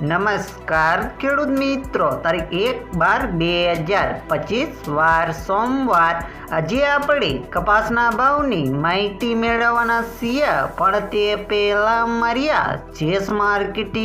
નમસ્કાર ખેડૂત મિત્રો. તારીખ એક બાર બે હજાર પચીસ વાર સોમવાર આજે આપણે કપાસના ભાવની માહિતી મેળવવાના છીએ પણ તે પહેલાં માર્યા, જેસ માર્કેટ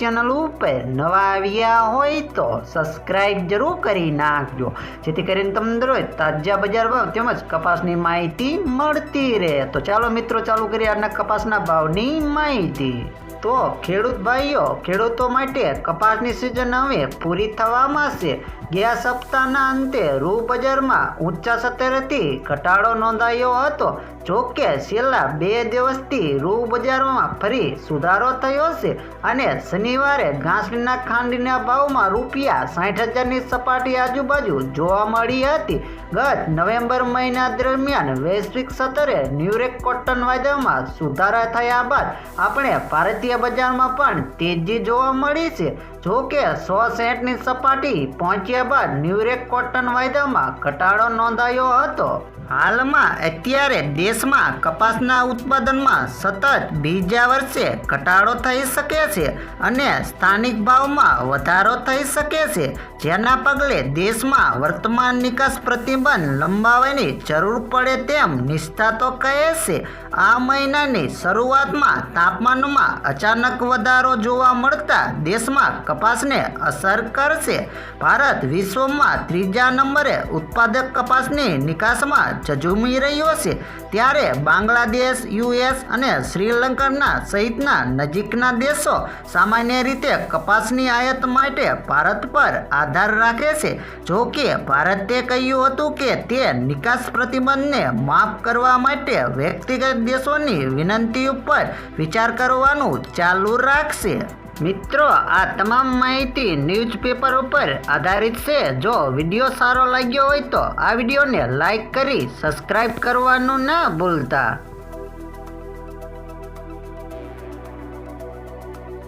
ચેનલ ઉપર નવા આવ્યા હોય તો સબસ્ક્રાઇબ જરૂર કરી નાખજો. જેથી કરીને તમને દરરોજ તાજા બજાર ભાવ તેમજ કપાસની માહિતી મળતી રહે. તો ચાલો મિત્રો, ચાલુ કરીએ આજના કપાસના ભાવની માહિતી. તો ખેડૂત ભાઈઓ, ખેડૂતો માટે કપાસની સિઝન હવે પૂરી થવામાં છે. ગયા સપ્તાહના અંતે રૂ બજારમાં ઊંચા સતરેથી ઘટાડો નોંધાયો હતો. જોકે છેલ્લા બે દિવસથી રૂ બજારમાં ફરી સુધારો થયો છે અને શનિવારે ઘાસડીના ખાંડીના ભાવમાં રૂપિયા સાઠ હજારની સપાટી આજુબાજુ જોવા મળી હતી. ગત નવેમ્બર મહિના દરમિયાન વૈશ્વિક સ્તરે ન્યુરેક કોટન વાયદામાં સુધારા થયા બાદ આપણે ભારતીય બજારમાં પણ તેજી જોવા મળી છે. જો કે સો સેન્ટની સપાટી પહોંચ્યા બાદ ન્યુરેક કોટન વાયદામાં ઘટાડો નોંધાયો હતો. હાલમાં અત્યારે દેશમાં કપાસના ઉત્પાદનમાં સતત બીજા વર્ષે ઘટાડો થઈ શકે છે અને સ્થાનિક ભાવમાં વધારો થઈ શકે છે. જેના પગલે દેશમાં વર્તમાન નિકાસ પ્રતિબંધ લંબાવવાની જરૂર પડે તેમ નિષ્ણાતો કહે છે. આ મહિનાની શરૂઆતમાં તાપમાનમાં અચાનક વધારો જોવા મળતા દેશમાં કપાસને અસર કરશે. ભારત વિશ્વમાં ત્રીજા નંબરે ઉત્પાદક કપાસની નિકાસમાં ઝઝૂમી રહ્યો છે. ત્યારે બાંગ્લાદેશ, યુએસ અને શ્રીલંકાના સહિતના નજીકના દેશો સામાન્ય રીતે કપાસની આયાત માટે ભારત પર આધાર રાખે છે. જો કે ભારતે કહ્યું હતું કે તે નિકાસ પ્રતિબંધને માફ કરવા માટે વ્યક્તિગત દેશોની વિનંતી ઉપર વિચાર કરવાનું ચાલુ રાખશે. મિત્રો, આ તમામ માહિતી ન્યૂઝપેપર ઉપર આધારિત છે. જો વીડિયો સારો લાગ્યો હોય તો આ વિડીયોને લાઈક કરી સબસ્ક્રાઈબ કરવાનું ના ભૂલતા.